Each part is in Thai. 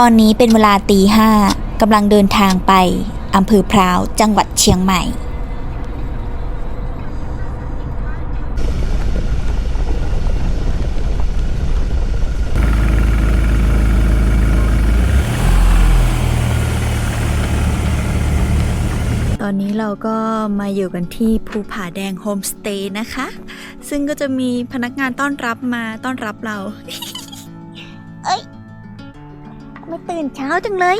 ตอนนี้เป็นเวลาตีห้ากำลังเดินทางไปอำเภอพร้าว จังหวัดเชียงใหม่ ตอนนี้เราก็มาอยู่กันที่ภูผาแดงโฮมสเตย์นะคะ ซึ่งก็จะมีพนักงานต้อนรับมาต้อนรับเรา ตื่นเช้าจังเลย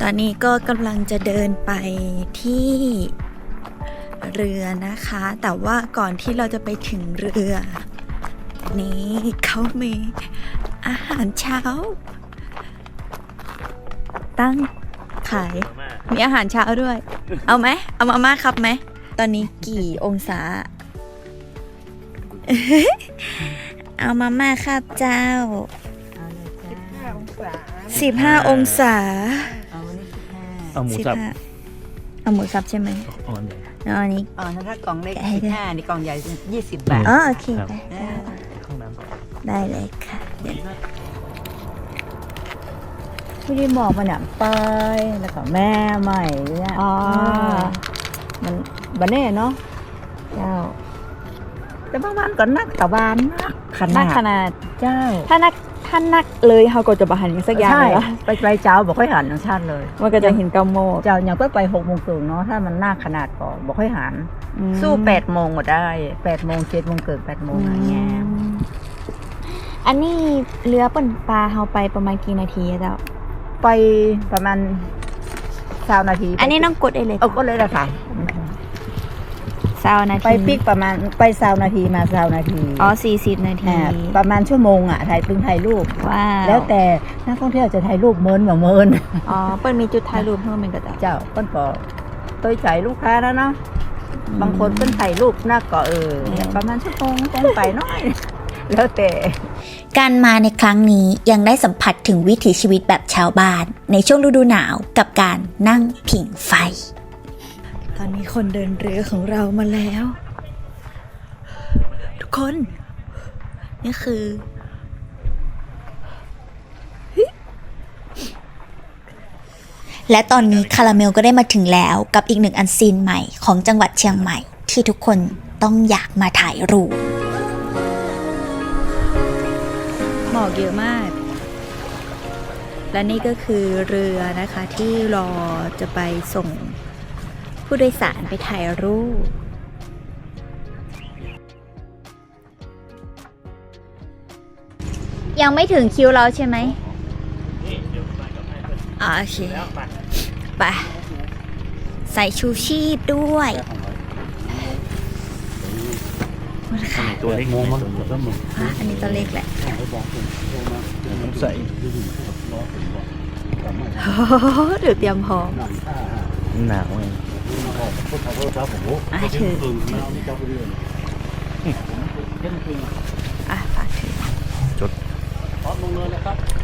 ตอนนี้ก็กำลังจะเดินไปที่เรือนะคะ แต่ว่าก่อนที่เราจะไปถึงเรือ นี่เขามีอาหารเช้า ตั้งขาย มีอาหารเช้าด้วย เอาไหม เอามาม่าครับไหม ตอนนี้กี่องศา เอามาม่าครับเจ้าสิบห้าองศาเอาหมูสับ15เอาหมูสับใช่ไหมอ่อนใหญ่แล้วอันนี้ อ๋อถ้ากล่องเล็กแกะให้ด้วย ห้านี่กล่องใหญ่ยี่สิบบาทอ๋อโอเคครับไปอ่าข้างน้ำต่อได้เลยค่ะเดี๋ยวไม่ได้บอกมันอะไปแล้วก็แม่ใหม่เนี่ยอ๋อมันบันเน่เนาะเจ้า แต่บางวันก็นักตะวันนักขนันากดขนาด เจ้าถ้านักถ้านักเลยเขาก็จะบหันสักอย่างใช่เลยเหรอไปไปเจ้าบอกค่อยหันทั้งชาติเลย มันก็จะเห็นเกาโมกเจ้าอย่างเพื่อไปหกโมงครึ่งเนาะถ้ามันนักขนาดก็บอกค่อยหัน อืมสู้แปดโมงก็ได้แปดโมงเจ็ดโมงเกิดแปดโมงอะไรเงี้ยอืมอันนี้เรือป่นปลาเขาไปประมาณกี่นาทีอะเจ้าไปประมาณสาวนาทีอันนี้น้องกดเองเลย เอาก็เลยละค่ะ สาวนาทีไปปิกประมาณไปสาวนาทีมาสาวนาทีอ๋อสี่สิบนาทีอ่าประมาณชั่วโมงอะถ่ายปึงถ่ายรูปว้าวแล้วแต่นักท่องเที่ยวจะถ่ายรูปเมินแบบเมินอ๋อเปิ้ลมีจุดถ่ายรูปเพิ่มเป็นกระเจ้าเจ้าเปิ้นก็ตัวใจลูกค้าแล้วเนาะบางคนเปิ้นถ่ายรูปหน้าก็เออเนี่ยประมาณชั่วโมงต้นไปหน้อยแล้วแต่การมาในครั้งนี้ยังได้สัมผัสถึงวิถีชีวิตแบบชาวบ้าน ในช่วงฤดูหนาวกับการนั่งผิงไฟ ตอนนี้คนเดินเรือของเรามาแล้ว ทุกคน นี่คือและตอนนี้คาราเมลก็ได้มาถึงแล้วกับอีกหนึ่งอันซีนใหม่ของจังหวัดเชียงใหม่ ที่ทุกคนต้องอยากมาถ่ายรูปหมอกเยอะมาก และนี่ก็คือเรือนะคะที่รอจะไปส่ง ผู้โดยสารไปถ่ายรูป ยังไม่ถึงคิวเราใช่ไหมอ่าโอเค ไป ใส่ชูชีพด้วยตัวเล็กงมั้งแล้วก็มึงอะอันนี้ตัวเล็กแหละใส่เดี๋ยวเตรียมพร้อมหนาวไง อะถืออะฝากถือค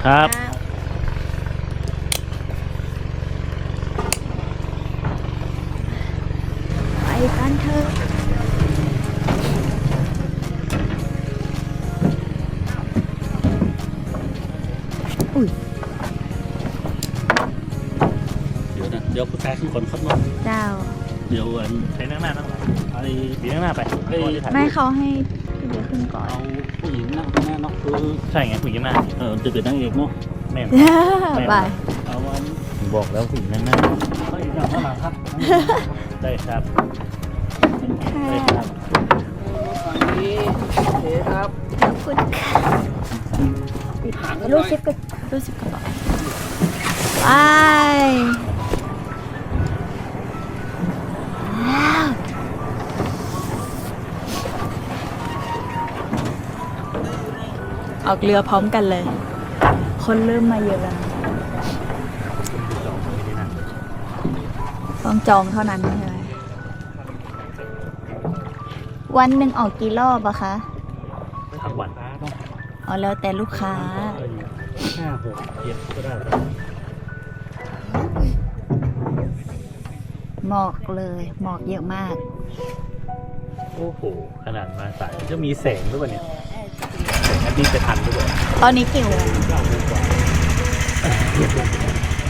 รับไปกันเถอะเดี๋ย เดี๋ยวผู้ชายขึ้นคนขึ้นมาเจ้า เดี๋ยวอันใช้นั่งหน้านั่งหลังไอ้ปีนั่งหน้าไปเฮ้ยถ่ายไม่เขาให้พี่เบียร์ขึ้นก่อน เอาผู้หญิงนั่งข้างหน้าเนาะคือใช่ไงผู้หญิงหน้าเออจะเกิดนั่งเอกเนาะแม่นไปเอาวันบอกแล้วผู้หญิงนั่งหน้าเฮ้ยนั่งข้างหลังครับได้ครับได้ครับขอบคุณค่ะรู้สึกก็รู้สึกกระเป๋าไป ออกเรือพร้อมกันเลย คนเริ่มมาเยอะแล้วนะต้องจองเท่านั้นใช่ไหมวันหนึ่งออกกี่รอบอะคะทั้งวันอ๋อแล้วแต่ลูกค้าห้าหกเจ็ดก็ได้ หมอกเลย หมอกเยอะมาก โอ้โห ขนาดมาสายจะมีแสงด้วยป่ะเนี่ย แสงอาทิตย์จะทันด้วยตอนนี้กี่โมงเก้าโมงกว่า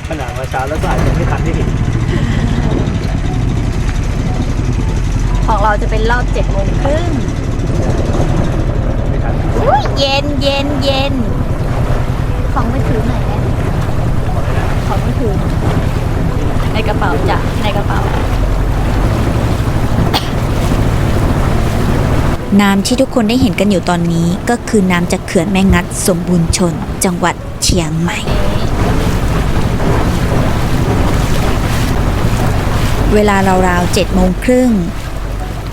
ขนาดมาเช้าแล้วสายยังไม่ทันได้เห็นของเราจะเป็นรอบเจ็ดโมงครึ่งไม่ทันอุ้ยเย็นเย็นเย็นของมือถือไหนอะของมือถือในกระเป๋าจ้ะในกระเป๋า น้ำที่ทุกคนได้เห็นกันอยู่ตอนนี้ ก็คือน้ำจากเขื่อนแม่งัดสมบูรณ์ชน จังหวัดเชียงใหม่ เวลาราวๆเจ็ดโมงครึ่ง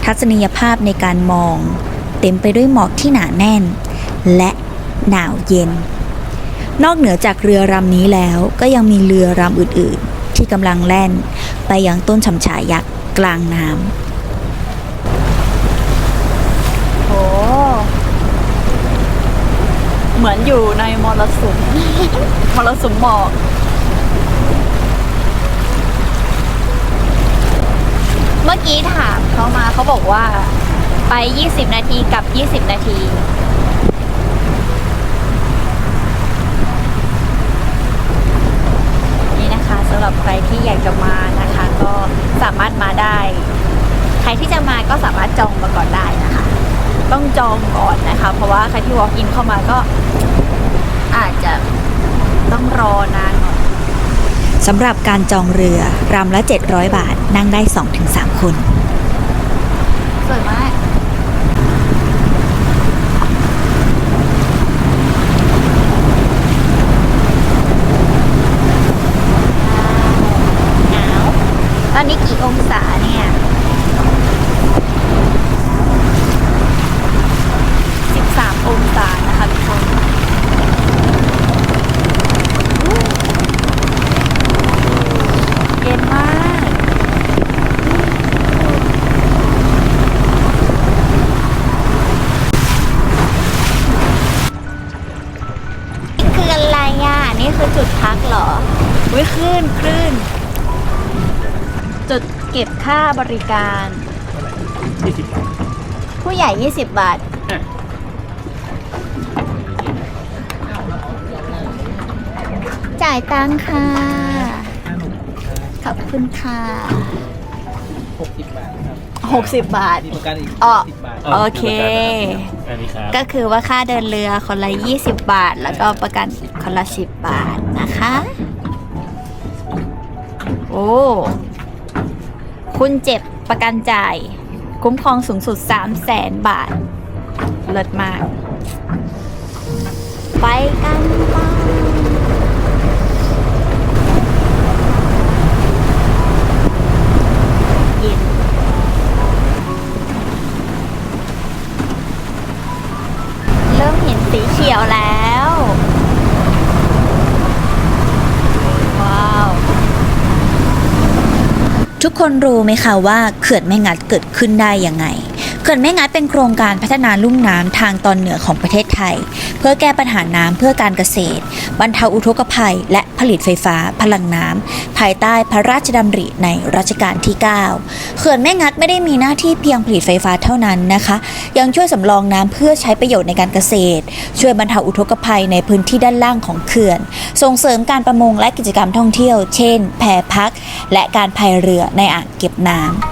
ทัศนียภาพในการมอง เต็มไปด้วยหมอกที่หนาแน่น และหนาวเย็น นอกเหนือจากเรือลำนี้แล้วก็ยังมีเรือลำอื่นๆ ที่กำลังแล่น ไปยังต้นฉำฉายักษ์กลางน้ำโอ้ เหมือนอยู่ในมรสุม มรสุมหมอกเมื่อกี้ถามเขามาเขาบอกว่า ไป 20 นาทีกับ 20 นาที นี่นะคะสำหรับใครที่อยากจะมานะคะ ก็สามารถมาได้ ใครที่จะมาก็สามารถจองมาก่อนได้นะคะ ต้องจองก่อนนะคะ เพราะว่าใครที่ walk in เข้ามาก็อาจจะต้องรอนานหน่อยสำหรับการจองเรือรำละ 700 บาทนั่งได้ 2-3 คน สวยมากหนาวตอนนี้กี่องศา วิคลื่นคลื่น จุดเก็บค่าบริการ ยี่สิบบาทผู้ใหญ่ 20 บาท จ่ายตังค่ะ ขอบคุณค่ะ60บาทครับ60 บาท มีประกันอีกอ๋อ10บาท โอเค อันนี้ครับก็คือว่าค่าเดินเรือคนละ 20 บาท แล้วก็ประกันอีกคนละ 10 บาทนะคะ โอ้ คุณเจ็บประกันจ่าย คุ้มครองสูงสุด 3 0 0แสนบาท เลิศมาก ไปกันต่อเย็นเริ่มเห็นสีเขียวแล้วาว ทุก คนรู้ไหมคะว่าเขื่อนแม่งัดเกิดขึ้นได้ยังไง เขื่อนแม่งัดเป็นโครงการพัฒนาลุ่มน้ำทางตอนเหนือของประเทศไทย เพื่อแก้ปัญหาน้ำเพื่อการเกษตร บรรเทาอุทกภัย และผลิตไฟฟ้า พลังน้ำภายใต้พระราชดำริในรัชกาลที่ 9 เขื่อนแม่งัดไม่ได้มีหน้าที่เพียงผลิตไฟฟ้าเท่านั้นนะคะ ยังช่วยสำรองน้ำเพื่อใช้ประโยชน์ในการเกษตร ช่วยบรรเทาอุทกภัยในพื้นที่ด้านล่างของเขื่อน ส่งเสริมการประมงและกิจกรรมท่องเที่ยว เช่น แพพัก และการพายเรือในอ่างเก็บน้ำ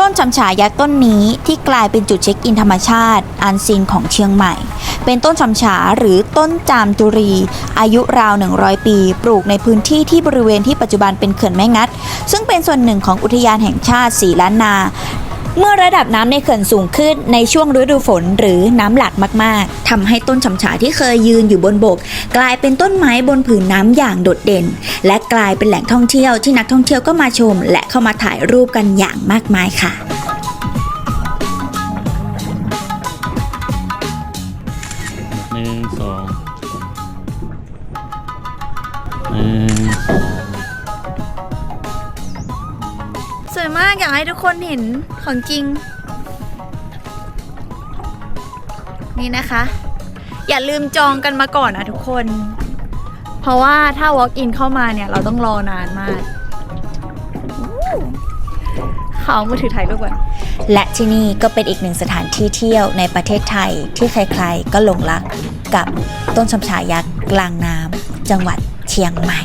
ต้นชำฉายักษ์ต้นนี้ที่กลายเป็นจุดเช็คอินธรรมชาติ อันซีนของเชียงใหม่ เป็นต้นชำฉาหรือต้นจามจุรี อายุราว 100 ปี ปลูกในพื้นที่ที่บริเวณที่ปัจจุบันเป็นเขื่อนแม่งัด ซึ่งเป็นส่วนหนึ่งของอุทยานแห่งชาติสีล้านนา เมื่อระดับน้ำในเขื่อนสูงขึ้นในช่วงฤดูฝนหรือน้ำหลากมาก ๆทำให้ต้นฉำฉาที่เคยยืนอยู่บนบก กลายเป็นต้นไม้บนผืนน้ำอย่างโดดเด่น และกลายเป็นแหล่งท่องเที่ยวที่นักท่องเที่ยวก็มาชม และเข้ามาถ่ายรูปกันอย่างมากมายค่ะ มากอยากให้ทุกคนเห็นของจริง นี่นะคะ อย่าลืมจองกันมาก่อนนะทุกคน เพราะว่าถ้า walk in เข้ามาเนี่ย เราต้องรอนานมากเขาเอามือถือถ่ายรูปก่อนและที่นี่ก็เป็นอีกหนึ่งสถานที่เที่ยวในประเทศไทยที่ใครๆก็หลงรักกับต้นชำชายักษ์กลางน้ำจังหวัดเชียงใหม่